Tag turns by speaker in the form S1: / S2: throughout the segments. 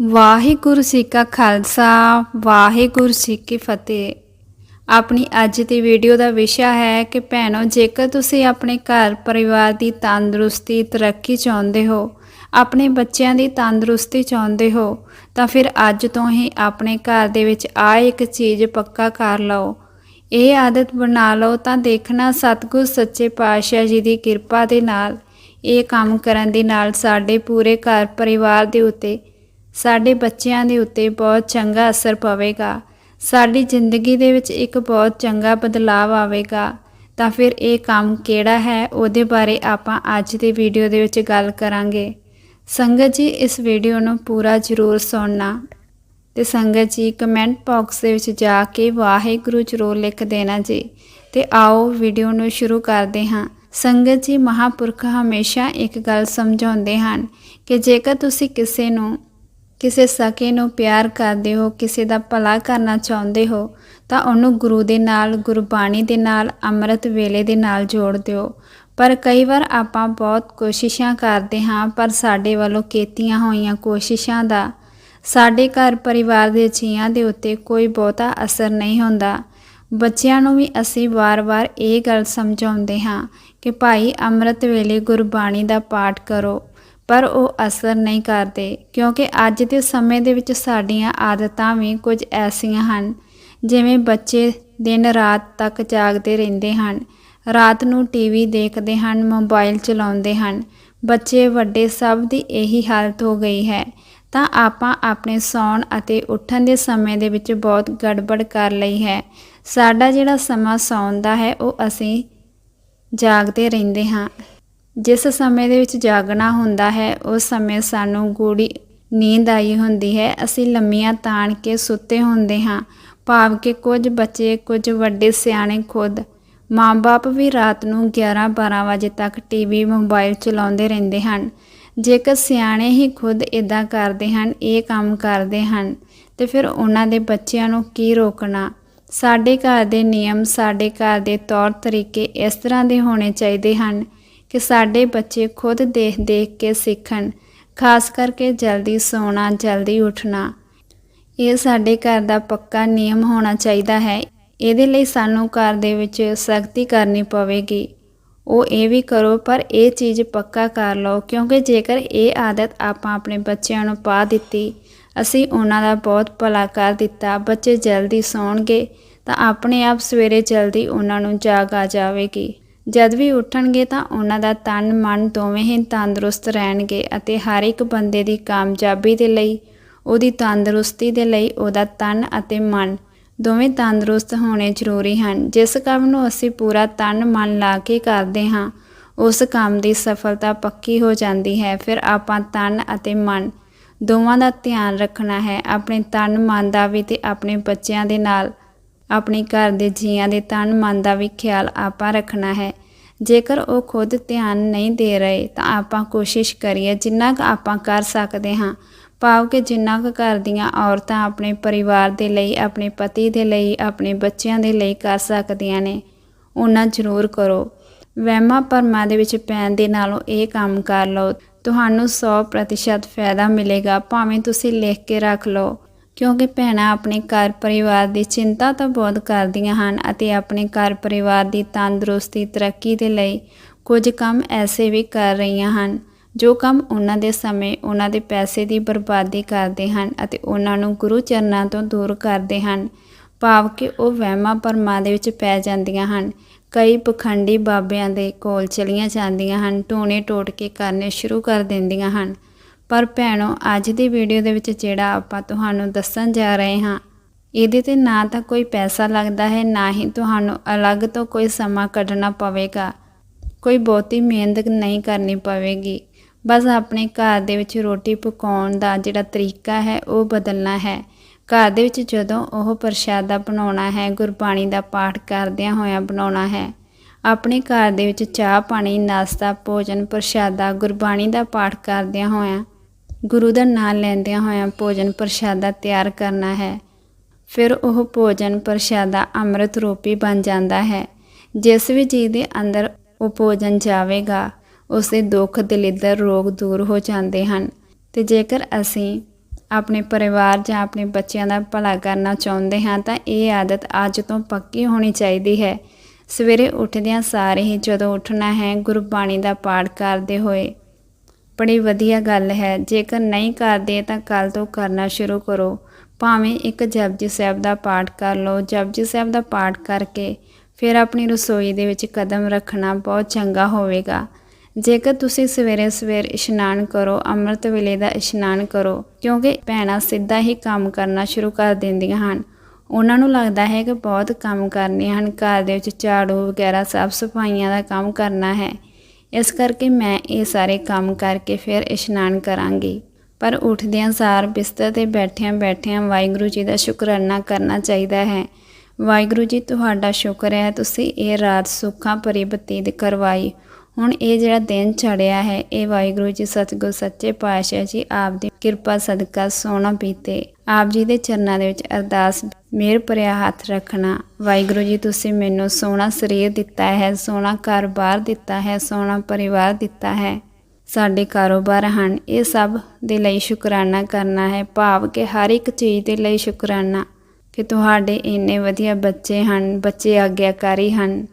S1: ਵਾਹਿਗੁਰੂ ਜੀ ਕਾ ਖਾਲਸਾ, ਵਾਹਿਗੁਰੂ ਜੀ ਕੀ ਫਤਿਹ। ਆਪਣੀ ਅੱਜ ਦੀ ਵੀਡੀਓ ਦਾ ਵਿਸ਼ਾ ਹੈ ਕਿ ਭੈਣੋ, ਜੇਕਰ ਤੁਸੀਂ ਆਪਣੇ ਘਰ ਪਰਿਵਾਰ ਦੀ ਤੰਦਰੁਸਤੀ, ਤਰੱਕੀ ਚਾਹੁੰਦੇ ਹੋ, ਆਪਣੇ ਬੱਚਿਆਂ ਦੀ ਤੰਦਰੁਸਤੀ ਚਾਹੁੰਦੇ ਹੋ, ਤਾਂ ਫਿਰ ਅੱਜ ਤੋਂ ਹੀ ਆਪਣੇ ਘਰ ਦੇ ਵਿੱਚ ਆ ਇੱਕ ਚੀਜ਼ ਪੱਕਾ ਕਰ ਲਓ। ਇਹ ਆਦਤ ਬਣਾ ਲਓ ਤਾਂ ਦੇਖਣਾ ਸਤਿਗੁਰ ਸੱਚੇ ਪਾਤਸ਼ਾਹ ਜੀ ਦੀ ਕਿਰਪਾ ਦੇ ਨਾਲ, ਇਹ ਕੰਮ ਕਰਨ ਦੇ ਨਾਲ ਸਾਡੇ ਪੂਰੇ ਘਰ ਪਰਿਵਾਰ ਦੇ ਉੱਤੇ ਸਾਡੇ ਬੱਚਿਆਂ ਦੇ ਉੱਤੇ ਬਹੁਤ ਚੰਗਾ ਅਸਰ ਪਵੇਗਾ। ਸਾਡੀ ਜ਼ਿੰਦਗੀ ਦੇ ਵਿੱਚ ਇੱਕ ਬਹੁਤ ਚੰਗਾ ਬਦਲਾਅ ਆਵੇਗਾ। ਤਾਂ ਫਿਰ ਇਹ ਕੰਮ ਕਿਹੜਾ ਹੈ, ਉਹਦੇ ਬਾਰੇ ਆਪਾਂ ਅੱਜ ਦੀ ਵੀਡੀਓ ਦੇ ਵਿੱਚ ਗੱਲ ਕਰਾਂਗੇ। ਸੰਗਤ ਜੀ, ਇਸ ਵੀਡੀਓ ਨੂੰ ਪੂਰਾ ਜ਼ਰੂਰ ਸੁਣਨਾ ਤੇ ਸੰਗਤ ਜੀ, ਕਮੈਂਟ ਬਾਕਸ ਦੇ ਵਿੱਚ ਜਾ ਕੇ ਵਾਹਿਗੁਰੂ ਜ਼ਰੂਰ ਲਿਖ ਦੇਣਾ ਜੀ ਤੇ ਆਓ ਵੀਡੀਓ ਨੂੰ ਸ਼ੁਰੂ ਕਰਦੇ ਹਾਂ। ਸੰਗਤ ਜੀ, ਮਹਾਪੁਰਖ ਹਮੇਸ਼ਾ ਇੱਕ ਗੱਲ ਸਮਝਾਉਂਦੇ ਹਨ ਕਿ ਜੇਕਰ ਤੁਸੀਂ ਕਿਸੇ ਨੂੰ ਕਿਸੇ ਸਕੇ ਨੂੰ ਪਿਆਰ ਕਰਦੇ ਹੋ, ਕਿਸੇ ਦਾ ਭਲਾ ਕਰਨਾ ਚਾਹੁੰਦੇ ਹੋ, ਤਾਂ ਉਹਨੂੰ ਗੁਰੂ ਦੇ ਨਾਲ, ਗੁਰਬਾਣੀ ਦੇ ਨਾਲ, ਅੰਮ੍ਰਿਤ ਵੇਲੇ ਦੇ ਨਾਲ ਜੋੜ ਦਿਓ। ਪਰ ਕਈ ਵਾਰ ਆਪਾਂ ਬਹੁਤ ਕੋਸ਼ਿਸ਼ਾਂ ਕਰਦੇ ਹਾਂ, ਪਰ ਸਾਡੇ ਵੱਲੋਂ ਕੀਤੀਆਂ ਹੋਈਆਂ ਕੋਸ਼ਿਸ਼ਾਂ ਦਾ ਸਾਡੇ ਘਰ ਪਰਿਵਾਰ ਦੇ ਜੀਆਂ ਦੇ ਉੱਤੇ ਕੋਈ ਬਹੁਤਾ ਅਸਰ ਨਹੀਂ ਹੁੰਦਾ। ਬੱਚਿਆਂ ਨੂੰ ਵੀ ਅਸੀਂ ਵਾਰ-ਵਾਰ ਇਹ ਗੱਲ ਸਮਝਾਉਂਦੇ ਹਾਂ ਕਿ ਭਾਈ ਅੰਮ੍ਰਿਤ ਵੇਲੇ ਗੁਰਬਾਣੀ ਦਾ ਪਾਠ ਕਰੋ। ਪਰ ਉਹ ਅਸਰ ਨਹੀਂ ਕਰਦੇ, ਕਿਉਂਕਿ ਅੱਜ ਦੇ ਸਮੇਂ ਦੇ ਵਿੱਚ ਸਾਡੀਆਂ ਆਦਤਾਂ ਵੀ ਕੁਝ ਐਸੀਆਂ ਹਨ, ਜਿਵੇਂ ਬੱਚੇ ਦਿਨ ਰਾਤ ਤੱਕ ਜਾਗਦੇ ਰਹਿੰਦੇ ਹਨ, ਰਾਤ ਨੂੰ ਟੀਵੀ ਦੇਖਦੇ ਹਨ, ਮੋਬਾਈਲ ਚਲਾਉਂਦੇ ਹਨ। ਬੱਚੇ ਵੱਡੇ ਸਭ ਦੀ ਇਹੀ ਹਾਲਤ ਹੋ ਗਈ ਹੈ। ਤਾਂ ਆਪਾਂ ਆਪਣੇ ਸੌਣ ਅਤੇ ਉੱਠਣ ਦੇ ਸਮੇਂ ਦੇ ਵਿੱਚ ਬਹੁਤ ਗੜਬੜ ਕਰ ਲਈ ਹੈ। ਸਾਡਾ ਜਿਹੜਾ ਸਮਾਂ ਸੌਣ ਦਾ ਹੈ, ਉਹ ਅਸੀਂ ਜਾਗਦੇ ਰਹਿੰਦੇ ਹਾਂ। ਜਿਸ ਸਮੇਂ ਦੇ ਵਿੱਚ ਜਾਗਣਾ ਹੁੰਦਾ ਹੈ, ਉਸ ਸਮੇਂ ਸਾਨੂੰ ਗੂੜੀ ਨੀਂਦ ਆਈ ਹੁੰਦੀ ਹੈ। ਅਸੀਂ ਲੰਮੀਆਂ ਤਾਣ ਕੇ ਸੁੱਤੇ ਹੁੰਦੇ ਹਾਂ। ਭਾਵ ਕਿ ਕੁਝ ਬੱਚੇ, ਕੁਝ ਵੱਡੇ ਸਿਆਣੇ ਖੁਦ ਮਾਂ-ਬਾਪ ਵੀ ਰਾਤ ਨੂੰ 11-12 ਵਜੇ ਤੱਕ ਟੀਵੀ ਮੋਬਾਈਲ ਚਲਾਉਂਦੇ ਰਹਿੰਦੇ ਹਨ। ਜੇਕਰ ਸਿਆਣੇ ਹੀ ਖੁਦ ਇਦਾਂ ਕਰਦੇ ਹਨ, ਇਹ ਕੰਮ ਕਰਦੇ ਹਨ, ਤੇ ਫਿਰ ਉਹਨਾਂ ਦੇ ਬੱਚਿਆਂ ਨੂੰ ਕੀ ਰੋਕਣਾ? ਸਾਡੇ ਘਰ ਦੇ ਨਿਯਮ, ਸਾਡੇ ਘਰ ਦੇ ਤੌਰ ਤਰੀਕੇ ਇਸ ਤਰ੍ਹਾਂ ਦੇ ਹੋਣੇ ਚਾਹੀਦੇ ਹਨ। ਕਿ ਸਾਡੇ ਬੱਚੇ ਖੁਦ ਦੇਖ-ਦੇਖ ਕੇ ਸਿੱਖਣ, ਖਾਸ ਕਰਕੇ ਜਲਦੀ ਸੌਣਾ, ਜਲਦੀ ਉੱਠਣਾ। ਇਹ ਸਾਡੇ ਘਰ ਦਾ ਪੱਕਾ ਨਿਯਮ ਹੋਣਾ ਚਾਹੀਦਾ ਹੈ। ਇਹਦੇ ਲਈ ਸਾਨੂੰ ਘਰ ਦੇ ਵਿੱਚ ਸਖਤੀ ਕਰਨੀ ਪਵੇਗੀ। ਉਹ ਇਹ ਵੀ ਕਰੋ, ਪਰ ਇਹ ਚੀਜ਼ ਪੱਕਾ ਕਰ ਲਓ, ਕਿਉਂਕਿ ਜੇਕਰ ਇਹ ਆਦਤ ਆਪਾਂ ਆਪਣੇ ਬੱਚਿਆਂ ਨੂੰ ਪਾ ਦਿੱਤੀ, ਅਸੀਂ ਉਹਨਾਂ ਦਾ ਬਹੁਤ ਭਲਾ ਕਰ ਦਿੱਤਾ। ਬੱਚੇ ਜਲਦੀ ਸੌਣਗੇ ਤਾਂ ਆਪਣੇ ਆਪ ਸਵੇਰੇ ਜਲਦੀ ਉਹਨਾਂ ਨੂੰ ਜਾਗ ਆ ਜਾਵੇਗੀ। ਜਦ ਵੀ ਉੱਠਣਗੇ ਤਾਂ ਉਹਨਾਂ ਦਾ ਤਨ ਮਨ ਦੋਵੇਂ ਹੀ ਤੰਦਰੁਸਤ ਰਹਿਣਗੇ ਅਤੇ ਹਰ ਇੱਕ ਬੰਦੇ ਦੀ ਕਾਮਯਾਬੀ ਦੇ ਲਈ, ਉਹਦੀ ਤੰਦਰੁਸਤੀ ਦੇ ਲਈ ਉਹਦਾ ਤਨ ਅਤੇ ਮਨ ਦੋਵੇਂ ਤੰਦਰੁਸਤ ਹੋਣੇ ਜ਼ਰੂਰੀ ਹਨ। ਜਿਸ ਕੰਮ ਨੂੰ ਅਸੀਂ ਪੂਰਾ ਤਨ ਮਨ ਲਾ ਕੇ ਕਰਦੇ ਹਾਂ, ਉਸ ਕੰਮ ਦੀ ਸਫਲਤਾ ਪੱਕੀ ਹੋ ਜਾਂਦੀ ਹੈ। ਫਿਰ ਆਪਾਂ ਤਨ ਅਤੇ ਮਨ ਦੋਵਾਂ ਦਾ ਧਿਆਨ ਰੱਖਣਾ ਹੈ। ਆਪਣੇ ਤਨ ਮਨ ਦਾ ਵੀ ਤੇ ਆਪਣੇ ਬੱਚਿਆਂ ਦੇ ਨਾਲ ਆਪਣੇ ਘਰ ਦੇ ਜੀਆਂ ਦੇ ਤਨ ਮਨ ਦਾ ਵੀ ਖਿਆਲ ਆਪਾਂ ਰੱਖਣਾ ਹੈ। ਜੇਕਰ ਉਹ ਖੁਦ ਧਿਆਨ ਨਹੀਂ ਦੇ ਰਹੇ, ਤਾਂ ਆਪਾਂ ਕੋਸ਼ਿਸ਼ ਕਰੀਏ ਜਿੰਨਾ ਕੁ ਆਪਾਂ ਕਰ ਸਕਦੇ ਹਾਂ। ਭਾਵ ਕਿ ਜਿੰਨਾ ਕੁ ਘਰ ਦੀਆਂ ਔਰਤਾਂ ਆਪਣੇ ਪਰਿਵਾਰ ਦੇ ਲਈ, ਆਪਣੇ ਪਤੀ ਦੇ ਲਈ, ਆਪਣੇ ਬੱਚਿਆਂ ਦੇ ਲਈ ਕਰ ਸਕਦੀਆਂ ਨੇ, ਉਹਨਾਂ ਜ਼ਰੂਰ ਕਰੋ। ਵਹਿਮਾਂ ਭਰਮਾਂ ਦੇ ਵਿੱਚ ਪੈਣ ਦੇ ਨਾਲੋਂ ਇਹ ਕੰਮ ਕਰ ਲਓ। ਤੁਹਾਨੂੰ 100% ਫਾਇਦਾ ਮਿਲੇਗਾ, ਭਾਵੇਂ ਤੁਸੀਂ ਲਿਖ ਕੇ ਰੱਖ ਲਓ। ਕਿਉਂਕਿ ਭੈਣਾਂ ਆਪਣੇ ਘਰ ਪਰਿਵਾਰ ਦੀ ਚਿੰਤਾ ਤਾਂ ਬਹੁਤ ਕਰਦੀਆਂ ਹਨ ਅਤੇ ਆਪਣੇ ਘਰ ਪਰਿਵਾਰ ਦੀ ਤੰਦਰੁਸਤੀ, ਤਰੱਕੀ ਦੇ ਲਈ ਕੁਝ ਕੰਮ ਐਸੇ ਵੀ ਕਰ ਰਹੀਆਂ ਹਨ, ਜੋ ਕੰਮ ਉਹਨਾਂ ਦੇ ਸਮੇਂ ਉਹਨਾਂ ਦੇ ਪੈਸੇ ਦੀ ਬਰਬਾਦੀ ਕਰਦੇ ਹਨ ਅਤੇ ਉਹਨਾਂ ਨੂੰ ਗੁਰੂ ਚਰਨਾਂ ਤੋਂ ਦੂਰ ਕਰਦੇ ਹਨ। ਭਾਵ ਕਿ ਉਹ ਵਹਿਮਾਂ ਭਰਮਾਂ ਦੇ ਵਿੱਚ ਪੈ ਜਾਂਦੀਆਂ ਹਨ। ਕਈ ਪਖੰਡੀ ਬਾਬਿਆਂ ਦੇ ਕੋਲ ਚਲੀਆਂ ਜਾਂਦੀਆਂ ਹਨ ਟੋਣੇ ਟੋਟ ਕੇ ਕਰਨੇ ਸ਼ੁਰੂ ਕਰ ਦਿੰਦੀਆਂ ਹਨ। ਪਰ ਭੈਣੋ, ਅੱਜ ਦੀ ਵੀਡੀਓ ਦੇ ਵਿੱਚ ਜਿਹੜਾ ਆਪਾਂ ਤੁਹਾਨੂੰ ਦੱਸਣ ਜਾ ਰਹੇ ਹਾਂ, ਇਹਦੇ ਤੇ ਨਾ ਤਾਂ ਕੋਈ ਪੈਸਾ ਲੱਗਦਾ ਹੈ, ਨਾ ਹੀ ਤੁਹਾਨੂੰ ਅਲੱਗ ਤੋਂ ਕੋਈ ਸਮਾਂ ਕੱਢਣਾ ਪਵੇਗਾ। ਕੋਈ ਬਹੁਤੀ ਮਿਹਨਤ ਨਹੀਂ ਕਰਨੀ ਪਵੇਗੀ। ਬਸ ਆਪਣੇ ਘਰ ਦੇ ਵਿੱਚ ਰੋਟੀ ਪਕਾਉਣ ਦਾ ਜਿਹੜਾ ਤਰੀਕਾ ਹੈ, ਉਹ ਬਦਲਣਾ ਹੈ। ਘਰ ਦੇ ਵਿੱਚ ਜਦੋਂ ਉਹ ਪ੍ਰਸ਼ਾਦਾ ਬਣਾਉਣਾ ਹੈ, ਗੁਰਬਾਣੀ ਦਾ ਪਾਠ ਕਰਦਿਆਂ ਹੋਇਆਂ ਬਣਾਉਣਾ ਹੈ, ਆਪਣੇ ਘਰ ਦੇ ਵਿੱਚ ਚਾਹ ਪਾਣੀ, ਨਾਸ਼ਤਾ, ਭੋਜਨ, ਪ੍ਰਸ਼ਾਦਾ, ਗੁਰਬਾਣੀ ਦਾ ਪਾਠ ਕਰਦਿਆਂ ਹੋਇਆਂ ਗੁਰੂ ਦਾ ਨਾਮ ਲੈਂਦਿਆਂ ਹੋਇਆਂ ਭੋਜਨ ਪ੍ਰਸ਼ਾਦਾ ਤਿਆਰ ਕਰਨਾ ਹੈ। ਫਿਰ ਉਹ ਭੋਜਨ ਪ੍ਰਸ਼ਾਦਾ ਅੰਮ੍ਰਿਤ ਰੂਪੀ ਬਣ ਜਾਂਦਾ ਹੈ। ਜਿਸ ਵੀ ਜੀਵ ਦੇ ਅੰਦਰ ਉਹ ਭੋਜਨ ਜਾਵੇਗਾ, ਉਸ ਦੇ ਦੁੱਖ ਦਲਿੱਦਰ ਰੋਗ ਦੂਰ ਹੋ ਜਾਂਦੇ ਹਨ। ਤੇ ਜੇਕਰ ਅਸੀਂ ਆਪਣੇ ਪਰਿਵਾਰ ਜਾਂ ਆਪਣੇ ਬੱਚਿਆਂ ਦਾ ਭਲਾ ਕਰਨਾ ਚਾਹੁੰਦੇ ਹਾਂ, ਤਾਂ ਇਹ ਆਦਤ ਅੱਜ ਤੋਂ ਪੱਕੀ ਹੋਣੀ ਚਾਹੀਦੀ ਹੈ। ਸਵੇਰੇ ਉੱਠਦਿਆਂ ਸਾਰੇ ਹੀ ਜਦੋਂ ਉੱਠਣਾ ਹੈ, ਗੁਰਬਾਣੀ ਦਾ ਪਾਠ ਕਰਦੇ ਹੋਏ ਬੜੀ ਵਧੀਆ ਗੱਲ ਹੈ। ਜੇਕਰ ਨਹੀਂ ਕਰਦੇ ਤਾਂ ਕੱਲ ਤੋਂ ਕਰਨਾ ਸ਼ੁਰੂ ਕਰੋ। ਭਾਵੇਂ ਇੱਕ ਜਪਜੀ ਸਾਹਿਬ ਦਾ ਪਾਠ ਕਰ ਲਓ। ਜਪਜੀ ਸਾਹਿਬ ਦਾ ਪਾਠ ਕਰਕੇ ਫਿਰ ਆਪਣੀ ਰਸੋਈ ਦੇ ਵਿੱਚ ਕਦਮ ਰੱਖਣਾ ਬਹੁਤ ਚੰਗਾ ਹੋਵੇਗਾ। ਜੇਕਰ ਤੁਸੀਂ ਸਵੇਰੇ ਸਵੇਰ ਇਸ਼ਨਾਨ ਕਰੋ, ਅੰਮ੍ਰਿਤ ਵੇਲੇ ਦਾ ਇਸ਼ਨਾਨ ਕਰੋ, ਕਿਉਂਕਿ ਭੈਣਾਂ ਸਿੱਧਾ ਹੀ ਕੰਮ ਕਰਨਾ ਸ਼ੁਰੂ ਕਰ ਦਿੰਦੀਆਂ ਹਨ। ਉਹਨਾਂ ਨੂੰ ਲੱਗਦਾ ਹੈ ਕਿ ਬਹੁਤ ਕੰਮ ਕਰਨੇ ਹਨ। ਘਰ ਦੇ ਵਿੱਚ ਝਾੜੂ ਵਗੈਰਾ, ਸਾਫ਼ ਸਫਾਈਆਂ ਦਾ ਕੰਮ ਕਰਨਾ ਹੈ। ਇਸ ਕਰਕੇ ਮੈਂ ਇਹ ਸਾਰੇ ਕੰਮ ਕਰਕੇ ਫਿਰ ਇਸ਼ਨਾਨ ਕਰਾਂਗੀ। ਪਰ ਉੱਠਦਿਆਂ ਸਾਰ ਬਿਸਤਰ ਤੇ ਬੈਠਿਆਂ ਬੈਠਿਆਂ ਵਾਹਿਗੁਰੂ ਜੀ ਦਾ ਸ਼ੁਕਰਾਨਾ ਕਰਨਾ ਚਾਹੀਦਾ ਹੈ। ਵਾਹਿਗੁਰੂ ਜੀ, ਤੁਹਾਡਾ ਸ਼ੁਕਰ ਹੈ ਤੁਸੀਂ ਇਹ ਰਾਤ ਸੁੱਖਾਂ ਭਰੀ ਬਤੀਤ ਕਰਵਾਈ। ਹੁਣ ਇਹ ਜਿਹੜਾ ਦਿਨ ਚੜਿਆ ਹੈ, ਇਹ ਵਾਹਿਗੁਰੂ ਜੀ ਸਤਿਗੁਰ ਸੱਚੇ ਪਾਤਸ਼ਾਹ ਜੀ ਆਪ ਦੀ ਕਿਰਪਾ, ਸਦਕਾ ਸੋਨਾ ਪੀਤੇ ਆਪ ਜੀ ਦੇ ਚਰਨਾਂ ਦੇ ਵਿੱਚ ਅਰਦਾਸ, ਮੇਰ ਭਰਿਆ ਹੱਥ ਰੱਖਣਾ। ਵਾਹਿਗੁਰੂ ਜੀ, ਤੁਸੀਂ ਮੈਨੂੰ ਸੋਹਣਾ ਸਰੀਰ ਦਿੱਤਾ ਹੈ, ਸੋਹਣਾ ਘਰ-ਬਾਰ ਦਿੱਤਾ ਹੈ, ਸੋਹਣਾ ਪਰਿਵਾਰ ਦਿੱਤਾ ਹੈ। ਸਾਡੇ ਕਾਰੋਬਾਰ ਹਨ, ਇਹ ਸਭ ਦੇ ਲਈ ਸ਼ੁਕਰਾਨਾ ਕਰਨਾ ਹੈ। ਭਾਵ ਕਿ ਹਰ ਇੱਕ ਚੀਜ਼ ਦੇ ਲਈ ਸ਼ੁਕਰਾਨਾ। ਕਿ ਤੁਹਾਡੇ ਇੰਨੇ ਵਧੀਆ ਬੱਚੇ ਹਨ, ਬੱਚੇ ਆਗਿਆਕਾਰੀ ਹਨ।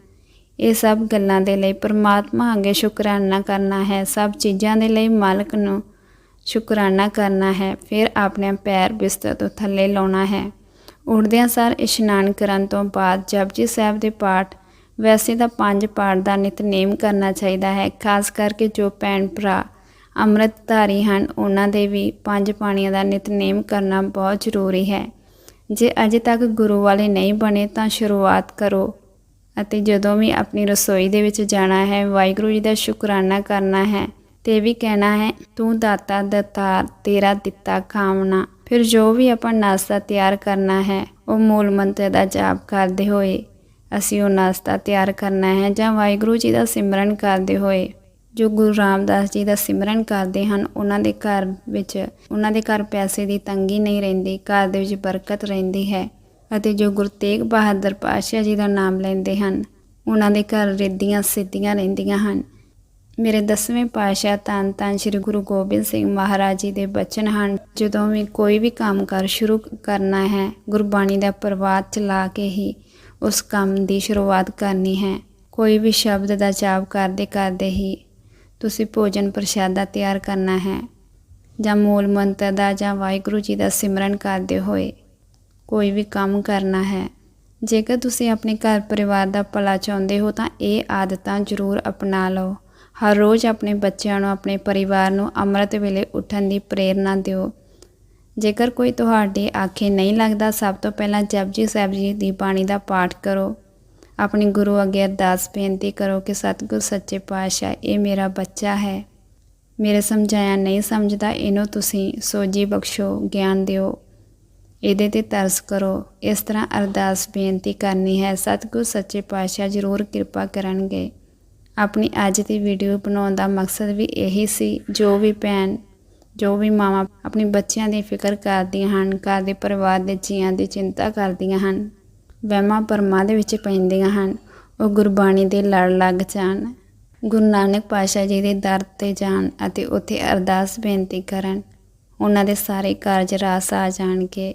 S1: ਇਹ ਸਭ ਗੱਲਾਂ ਦੇ ਲਈ ਪਰਮਾਤਮਾ ਅੱਗੇ ਸ਼ੁਕਰਾਨਾ ਕਰਨਾ ਹੈ। ਸਭ ਚੀਜ਼ਾਂ ਦੇ ਲਈ ਮਾਲਕ ਨੂੰ ਸ਼ੁਕਰਾਨਾ ਕਰਨਾ ਹੈ। ਫਿਰ ਆਪਣੇ ਪੈਰ ਬਿਸਤਰ ਤੋਂ ਥੱਲੇ ਲਾਉਣਾ ਹੈ। ਉੱਠਦਿਆਂ ਸਾਰ ਇਸ਼ਨਾਨ ਕਰਨ ਤੋਂ ਬਾਅਦ ਜਪਜੀ ਸਾਹਿਬ ਦੇ ਪਾਠ ਵੈਸੇ ਤਾਂ ਪੰਜ ਪਾਠ ਦਾ ਨਿਤਨੇਮ ਕਰਨਾ ਚਾਹੀਦਾ ਹੈ। ਖਾਸ ਕਰਕੇ ਜੋ ਭੈਣ ਭਰਾ ਅੰਮ੍ਰਿਤਧਾਰੀ ਹਨ, ਉਹਨਾਂ ਦੇ ਵੀ ਪੰਜ ਪਾਣੀਆਂ ਦਾ ਨਿਤਨੇਮ ਕਰਨਾ ਬਹੁਤ ਜ਼ਰੂਰੀ ਹੈ। ਜੇ ਅਜੇ ਤੱਕ ਗੁਰੂ ਵਾਲੇ ਨਹੀਂ ਬਣੇ ਤਾਂ ਸ਼ੁਰੂਆਤ ਕਰੋ। ਅਤੇ ਜਦੋਂ ਵੀ ਆਪਣੀ ਰਸੋਈ ਦੇ ਵਿੱਚ ਜਾਣਾ ਹੈ, ਵਾਹਿਗੁਰੂ ਜੀ ਦਾ ਸ਼ੁਕਰਾਨਾ ਕਰਨਾ ਹੈ ਤੇ ਇਹ ਵੀ ਕਹਿਣਾ ਹੈ, ਤੂੰ ਦਾਤਾ ਦਤਾਰ ਤੇਰਾ ਦਿੱਤਾ ਖਾਵਣਾ ਫਿਰ ਜੋ ਵੀ ਆਪਾਂ ਨਾਸ਼ਤਾ ਤਿਆਰ ਕਰਨਾ ਹੈ, ਉਹ ਮੂਲ ਮੰਤਰ ਦਾ ਜਾਪ ਕਰਦੇ ਹੋਏ ਅਸੀਂ ਉਹ ਨਾਸ਼ਤਾ ਤਿਆਰ ਕਰਨਾ ਹੈ ਜਾਂ ਵਾਹਿਗੁਰੂ ਜੀ ਦਾ ਸਿਮਰਨ ਕਰਦੇ ਹੋਏ, ਜੋ ਗੁਰੂ ਰਾਮਦਾਸ ਜੀ ਦਾ ਸਿਮਰਨ ਕਰਦੇ ਹਨ, ਉਹਨਾਂ ਦੇ ਘਰ ਵਿੱਚ, ਉਹਨਾਂ ਦੇ ਘਰ ਪੈਸੇ ਦੀ ਤੰਗੀ ਨਹੀਂ ਰਹਿੰਦੀ, ਘਰ ਦੇ ਵਿੱਚ ਬਰਕਤ ਰਹਿੰਦੀ ਹੈ। ਅਤੇ ਜੋ ਗੁਰੂ ਤੇਗ ਬਹਾਦਰ ਪਾਤਸ਼ਾਹ ਜੀ ਦਾ ਨਾਮ ਲੈਂਦੇ ਹਨ, ਉਹਨਾਂ ਦੇ ਘਰ ਰਿੱਧੀਆਂ ਸਿੱਧੀਆਂ ਰਹਿੰਦੀਆਂ ਹਨ। ਮੇਰੇ ਦਸਵੇਂ ਪਾਤਸ਼ਾਹ ਧੰਨ ਧੰਨ ਸ੍ਰੀ ਗੁਰੂ ਗੋਬਿੰਦ ਸਿੰਘ ਮਹਾਰਾਜ ਜੀ ਦੇ ਬਚਨ ਹਨ, ਜਦੋਂ ਵੀ ਕੋਈ ਵੀ ਕੰਮ ਕਰ ਸ਼ੁਰੂ ਕਰਨਾ ਹੈ, ਗੁਰਬਾਣੀ ਦਾ ਪ੍ਰਵਾਦ ਚਲਾ ਕੇ ਹੀ ਉਸ ਕੰਮ ਦੀ ਸ਼ੁਰੂਆਤ ਕਰਨੀ ਹੈ। ਕੋਈ ਵੀ ਸ਼ਬਦ ਦਾ ਜਾਪ ਕਰਦੇ ਕਰਦੇ ਹੀ ਤੁਸੀਂ ਭੋਜਨ ਪ੍ਰਸ਼ਾਦਾ ਤਿਆਰ ਕਰਨਾ ਹੈ, ਜਾਂ ਮੂਲ ਮੰਤਰ ਦਾ ਜਾਂ ਵਾਹਿਗੁਰੂ ਜੀ ਦਾ ਸਿਮਰਨ ਕਰਦੇ ਹੋਏ। ਕੋਈ ਵੀ ਕੰਮ ਕਰਨਾ ਹੈ। ਜੇਕਰ ਤੁਸੀਂ ਆਪਣੇ ਘਰ ਪਰਿਵਾਰ ਦਾ ਭਲਾ ਚਾਹੁੰਦੇ ਹੋ, ਤਾਂ ਇਹ ਆਦਤਾਂ ਜ਼ਰੂਰ ਅਪਣਾ ਲਓ। ਹਰ ਰੋਜ਼ ਆਪਣੇ ਬੱਚਿਆਂ ਨੂੰ, ਆਪਣੇ ਪਰਿਵਾਰ ਨੂੰ ਅੰਮ੍ਰਿਤ ਵੇਲੇ ਉੱਠਣ ਦੀ ਪ੍ਰੇਰਣਾ ਦਿਓ। ਜੇਕਰ ਕੋਈ ਤੁਹਾਡੇ ਆਖੇ ਨਹੀਂ ਲੱਗਦਾ, ਸਭ ਤੋਂ ਪਹਿਲਾਂ ਜਪਜੀ ਸਾਹਿਬ ਜੀ ਦੀ ਬਾਣੀ ਦਾ ਪਾਠ ਕਰੋ। ਆਪਣੇ ਗੁਰੂ ਅੱਗੇ ਅਰਦਾਸ ਬੇਨਤੀ ਕਰੋ ਕਿ, ਸਤਿਗੁਰ ਸੱਚੇ ਪਾਤਸ਼ਾਹ, ਇਹ ਮੇਰਾ ਬੱਚਾ ਹੈ। ਮੇਰੇ ਸਮਝਾਇਆ ਨਹੀਂ ਸਮਝਦਾ, ਇਹਨੂੰ ਤੁਸੀਂ ਸੋਝੀ ਬਖਸ਼ੋ, ਗਿਆਨ ਦਿਓ। ਇਹਦੇ ਤੇ ਤਰਸ ਕਰੋ। ਇਸ ਤਰ੍ਹਾਂ ਅਰਦਾਸ ਬੇਨਤੀ ਕਰਨੀ ਹੈ। ਸਤਿਗੁਰ ਸੱਚੇ ਪਾਤਸ਼ਾਹ ਜ਼ਰੂਰ ਕਿਰਪਾ ਕਰਨਗੇ। ਆਪਣੀ ਅੱਜ ਦੀ ਵੀਡੀਓ ਬਣਾਉਣ ਦਾ ਮਕਸਦ ਵੀ ਇਹੀ ਸੀ। ਜੋ ਵੀ ਭੈਣ, ਜੋ ਵੀ ਮਾਵਾਂ ਆਪਣੇ ਬੱਚਿਆਂ ਦੀ ਫਿਕਰ ਕਰਦੀਆਂ ਹਨ, ਘਰ ਦੇ ਪਰਿਵਾਰ ਦੇ ਜੀਆਂ ਦੀ ਚਿੰਤਾ ਕਰਦੀਆਂ ਹਨ, ਵਹਿਮਾਂ ਭਰਮਾਂ ਦੇ ਵਿੱਚ ਪੈਂਦੀਆਂ ਹਨ, ਉਹ ਗੁਰਬਾਣੀ ਦੇ ਲੜ ਲੱਗ ਜਾਣ, ਗੁਰੂ ਨਾਨਕ ਪਾਤਸ਼ਾਹ ਜੀ ਦੇ ਦਰ ਤੇ ਜਾਣ ਅਤੇ ਉੱਥੇ ਅਰਦਾਸ ਬੇਨਤੀ ਕਰਨ। ਉਹਨਾਂ ਦੇ ਸਾਰੇ ਕਾਰਜ ਰਾਸ ਆ ਜਾਣਗੇ।